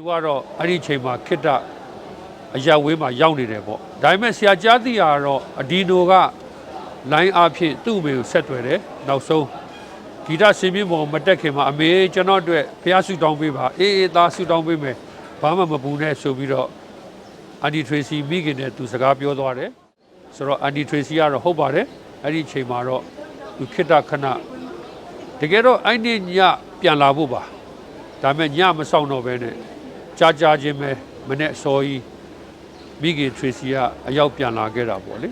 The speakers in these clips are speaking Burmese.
သူကတော့အဲ့ဒီချိန်မှာခိတ္တအရာဝေးမှာရောက်နေတယ်ပေါ့ဒါပေမဲ့ဆရာကြားသိရတော့အဒီနိုကလိုင်းအားဖြင့်သူ့အမေကိုဆက်သွယ်တယ်နောက်ဆုံးဂီတဆင်းပြပေါ်မတက်ခင်မှာအမေကျွန်တော်အတွက်ဖះဆူတောင်းပေးပါအေးအေးသားဆူတောင်းပေးမယ်ဘာမှမပူနဲ့ဆိုပြီးတော့အန်ဒီထရေစီမိခင်နဲ့သူစကားပြောသွားတယ်ဆိုတော့အန်ဒီထရေစီကတော့ဟုတ်ပါတယ်အဲ့ဒီချိန်မှာတော့သူခိတ္တခဏတကယ်တော့အဲ့ဒီညပြန်လာဖို့ပါဒါပေမဲ့ညမဆောင်တော့ဘဲနဲ့ ကြာကြာချင်းပဲမနေ့အစောကြီးမိခင်ထရီစီကအရောက်ပြန်လာခဲ့တာပေါ့လေ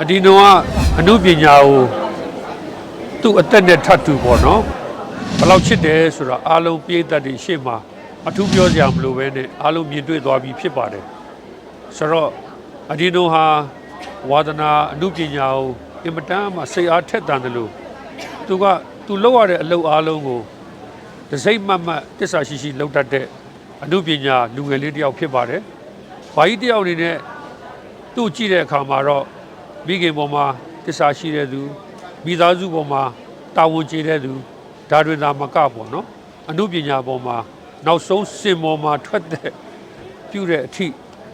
အဒီနောကအမှုပညာကိုသူ့အသက်နဲ့ထပ်တူပေါ့နော်ဘယ်လောက်ချစ်တယ်ဆိုတော့အားလုံးပြည့်တတ်တွေရှေ့မှာအထူးပြောစရာမလိုပဲနဲ့အားလုံးမြင်တွေ့သွားပြီးဖြစ်ပါတယ်ဆိုတော့အဒီနောဟာဝါဒနာအမှုပညာကို အင်မတန်မှစိတ်အားထက်သန်တယ်လို့သူကသူလောက်ရတဲ့အလုပ်အားလုံးကိုတစိမ့်မတ်မတ်တစ္ဆာရှိရှိလုပ်တတ်တဲ့အမှုပညာလူငယ်လေးတစ်ယောက်ဖြစ်ပါတယ်။ဘာကြီးတစ်ယောက်အနေနဲ့သူ့ကြည့်တဲ့အခါမှာတော့မိခင်ပေါ်မှာတစ္ဆာရှိတဲ့သူမိသားစုပေါ်မှာတာဝန်ကျေတဲ့သူဒါတွေသာမကပေါ့နော်အမှုပညာပေါ်မှာနောက်ဆုံးစင်ပေါ်မှာထွက်တဲ့ပြုတဲ့အထိ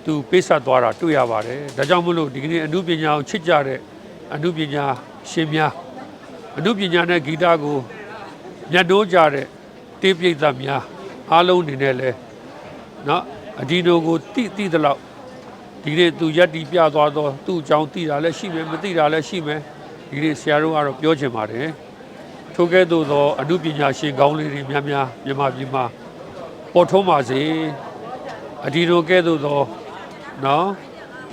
သူပေးဆက်သွားတာတွေ့ရပါတယ်ဒါကြောင့်မလို့ဒီကနေ့အမှုပညာကိုချစ်ကြတဲ့ အမှုပညာရှင်များအမှုပညာနဲ့ဂီတကိုညှတိုးကြတဲ့တေးပြိဿများအားလုံးအနေနဲ့လဲเนาะအဒီနိုကိုတိတိတလောက် ဒီနေ့သူရက်တီပြသွားတော့သူ့အကြောင်းသိတာလည်းရှိမယ်မသိတာလည်းရှိမယ်ဒီနေ့ဆရာတို့ကတော့ပြောချင်ပါတယ်ထို့ကဲ့သို့သောအမှုပညာရှင်ကောင်းလေးတွေများများမြန်မာပြည်မှာပေါ်ထွန်းပါစေအဒီလိုကဲ့သို့သောနော်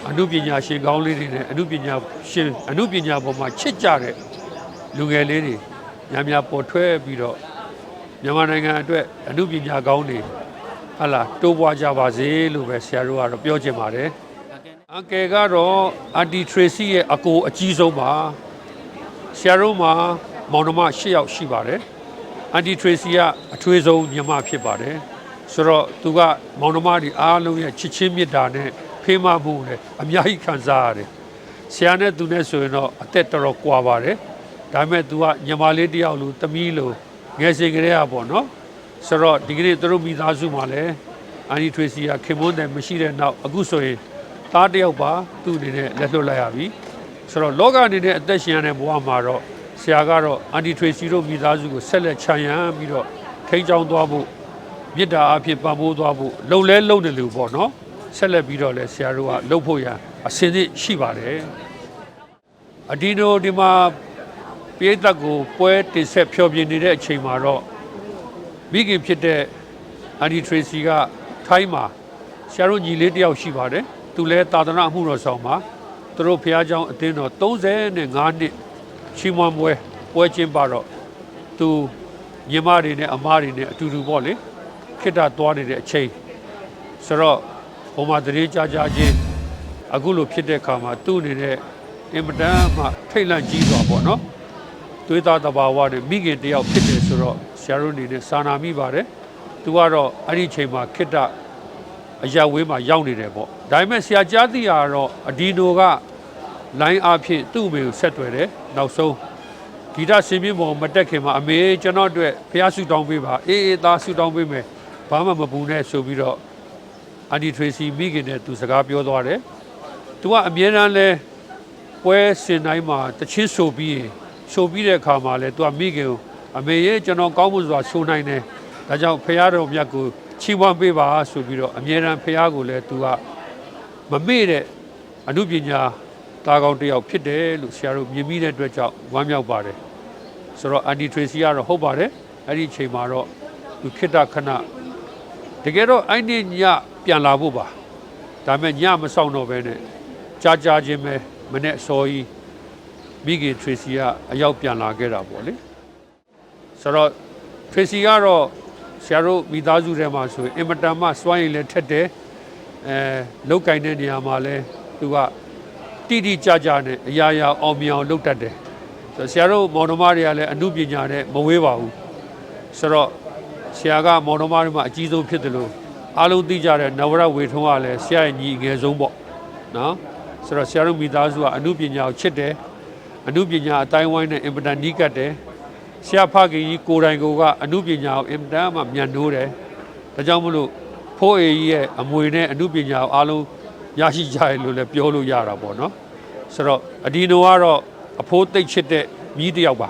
အမှုပညာရှင်ကောင်းလေးတွေနဲ့အမှုပညာရှင်အမှုပညာပေါ်မှာချစ်ကြတဲ့လူငယ်လေးတွေများများပေါ်ထွဲပြီးတော့မြန်မာနိုင်ငံအတွက်အမှုပညာကောင်းတွေဟာလာတိုးပွားကြပါစေလို့ပဲဆရာတို့ကတော့ပြောချင်ပါတယ်အန်ကယ်ကတော့အန်တီထရေစီရဲ့အကိုအကြီးဆုံးပါဆရာတို့မှာမောင်နှမ၈ယောက်ရှိပါတယ်အန်တီထရေစီကအထွေးဆုံးညီမဖြစ်ပါတယ်ဆိုတော့သူကမောင်နှမတွေအားလုံးရဲ့ချစ်ချင်းမေတ္တာနဲ့ ဖေးမမှုနဲ့အများကြီးခံစားရတယ်ဆရာနဲ့သူနဲ့ဆိုရင်တော့အသက်တော်တော်ကွာပါတယ်ဒါပေမဲ့သူကညီမလေးတစ်ယောက်လိုတမီးလိုငယ်စဉ်ကလေးကပေါ့နော်ဆိုတော့ဒီကနေ့သူတို့မိသားစုမှာလည်းအန်တီထရေစီကခင်မွန်းတယ်မရှိတဲ့နောက်အခုဆိုရင်သားတစ်ယောက်ပါသူ့အနေနဲ့လက်လွတ်လိုက်ရပြီဆိုတော့လောကအနေနဲ့အသက်ရှင်ရတဲ့ဘဝမှာတော့ဆရာကတော့အန်တီထရေစီတို့မိသားစုကိုဆက်လက်ခြံရံပြီးတော့ထိန်းချောင်းသွားဖို့မေတ္တာအဖြစ်ပံ့ပိုးသွားဖို့လုံလဲလုံတယ်လို့ပေါ့နော် ဆက်လက်ပြီးတော့လဲဆရာတို့ကလှုပ်ဖို့ရန်အစင်းစစ်ရှိပါတယ်အဒီနိုဒီမှာပြေးသက်ကိုပွဲတင်ဆက်ဖျော်ဖြေနေတဲ့အချိန်မှာတော့မိခင်ဖြစ်တဲ့အန်တီထရေစီကထိုင်းမှာ ဆရာတို့ညီလေးတယောက်ရှိပါတယ်သူလည်းသာသနာ့အမှုတော်ဆောင်ပါသူတို့ဖះเจ้าအတင်းတော်35နှစ်ချီးမွမ်းပွဲပွဲကျင်းပါတော့သူညီမတွေနဲ့အမတွေနဲ့အတူတူပေါ့လေခိတ္တသွားနေတဲ့အချိန်ဆိုတော့ ဘုံမှာတရေကြကြချင်းအခုလိုဖြစ်တဲ့အခါမှာသူ့အနေနဲ့အင်မတန်မှထိတ်လန့်ကြီးသွားပေါ့နော်သွေးသားတဘာဝနဲ့မိခင်တယောက်ဖြစ်တယ်ဆိုတော့ဆရာတို့အနေနဲ့စာနာမိပါတယ်သူကတော့အဲ့ဒီချိန်မှာခိတ္တအရာဝေးမှာရောက်နေတယ်ပေါ့ဒါပေမဲ့ဆရာကြားသိရတော့အဒီနိုကလိုင်းအားဖြင့်သူ့အမေကိုဆက်သွယ်တယ်နောက်ဆုံးဂီတဆင်းပြပေါ်မတက်ခင်မှာအမေကျွန်တော်အတွက်ဖះဆူတောင်းပေးပါအေးအေးသားဆူတောင်းပေးမယ်ဘာမှမပူနဲ့ဆိုပြီးတော့ အန်ဒီထရေစီမိခင်နဲ့သူစကားပြောသွားတယ်သူကအမြဲတမ်းလဲပွဲစင်တိုင်းမှာတချင်းဆိုပြီးရင်ဆိုပြီးတဲ့အခါမှာလဲသူကမိခင်ကိုအမေရဲ့ကျွန်တော်ကောင်းမှုစွာဆိုနိုင်တယ်ဒါကြောင့်ဖះတော်မြတ်ကိုချီးမွမ်းပေးပါဆိုပြီးတော့အမြဲတမ်းဖះကိုလည်းသူကမမေ့တဲ့အမှုပညာသားကောင်းတစ်ယောက်ဖြစ်တယ်လို့ဆရာတို့မြင်မိတဲ့အတွက်ကြောင့်ဝမ်းမြောက်ပါတယ်ဆိုတော့အန်တီထရေစီကတော့ဟုတ်ပါတယ်အဲ့ဒီအချိန်မှာတော့သူခိတ္တခဏ တကယ်တော့အဲ့ဒီညပြန်လာဖို့ပါဒါပေမဲ့ညမဆောင်တော့ဘဲနဲ့ကြာကြာချင်းပဲမနေ့အစောကြီးမိခင်ထရေစီကအရောက်ပြန်လာခဲ့တာပေါ့လေဆိုတော့ထရေစီကတော့ဆရာတို့မိသားစုထဲမှာဆိုရင်အင်မတန်မှစွမ်းရည်လည်းထက်တယ်အဲလောက်ကင်တဲ့နေရာမှာလည်းသူကတိတိကျကျနဲ့အရာရာအောင်မြင်အောင်လုပ်တတ်တယ်ဆိုတော့ဆရာတို့မောင်နှမတွေကလည်းအမှုပညာနဲ့မဝေးပါဘူးဆိုတော့ ဆရာကမောင်နှမတွေမှာအကြီးဆုံးဖြစ်တယ်လို့အားလုံးသိကြတဲ့နဝရဝေထုံးကလည်းဆရာရဲ့ညီအငယ်ဆုံးပေါ့နော်ဆိုတော့ဆရာတို့မိသားစုကအမှုပညာကိုချစ်တယ်အမှုပညာအတိုင်းဝိုင်းနဲ့အင်ပတန်နီးကပ်တယ်ဆရာဖခင်ကြီးကိုယ်တိုင်ကိုယ်ကအမှုပညာကိုအင်ပတန်မှမြန်နိုးတယ်ဒါကြောင့်မလို့ဖိုးအေကြီးရဲ့အမွေနဲ့အမှုပညာကိုအားလုံးရရှိကြရလို့လည်းပြောလို့ရတာပေါ့နော်ဆိုတော့အဒီနိုကတော့အဖိုးသိပ်ချစ်တဲ့မြီးတစ်ယောက်ပါ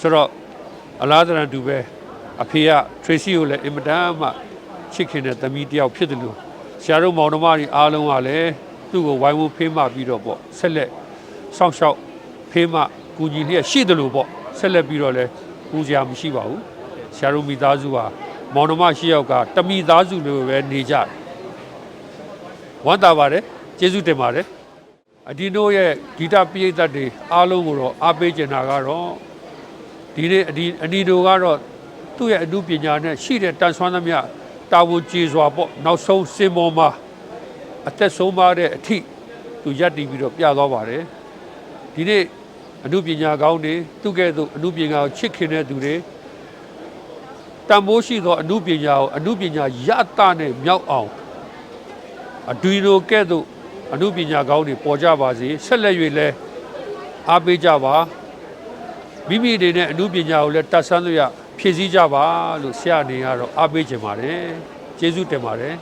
ဆိုတော့အလားတရန်တူပဲ အဖေက Tracy ကိုလည်းအင်မတန်မှချစ်ခင်တဲ့သမီးတစ်ယောက်ဖြစ်တယ်လို့ဆရာတို့မောင်နှမတွေအားလုံးကလည်းသူ့ကိုဝိုင်းဝန်းဖေးမှပြီးတော့ပေါ့ဆက်လက်စောင့်ရှောက်ဖေးမှကူညီလျက်ရှိတယ်လို့ပေါ့ဆက်လက်ပြီးတော့လည်းကူစရာမရှိပါဘူးဆရာတို့မိသားစုဟာမောင်နှမရှိယောက်ကတမိသားစုလိုပဲနေကြတယ်ဝမ်းသာပါတယ်ကျေးဇူးတင်ပါတယ်အဒီနိုရဲ့ဂီတပိဋကတ်တွေအားလုံးကိုတော့အားပေးကြတာကတော့ဒီနေ့အဒီအနီတို့ကတော့ သူ့ရဲ့အမှုပညာနဲ့ရှိတဲ့တန်ဆွမ်းသမျှတာဝန်ကျေစွာပေါ့နောက်ဆုံးစင်ပေါ်မှာအသက်ဆုံးပါတဲ့အထိသူရပ်တည်ပြီးတော့ပြသွားပါတယ်ဒီနေ့အမှုပညာကောင်းတွေသူကဲ့သို့အမှုပညာကိုချစ်ခင်တဲ့သူတွေတန်ဖိုးရှိသောအမှုပညာကိုအမှုပညာရတနဲ့မြောက်အောင်အဒွီလိုကဲ့သို့အမှုပညာကောင်းတွေပေါ်ကြပါစေဆက်လက်၍လဲအားပေးကြပါမိမိတွေနဲ့အမှုပညာကိုလည်းတတ်ဆန်းလို့ရ ဖြည့်ဆည်းကြပါလို့ဆရာအနေကတော့အားပေးချင်ပါတယ်ကျေးဇူးတင်ပါတယ်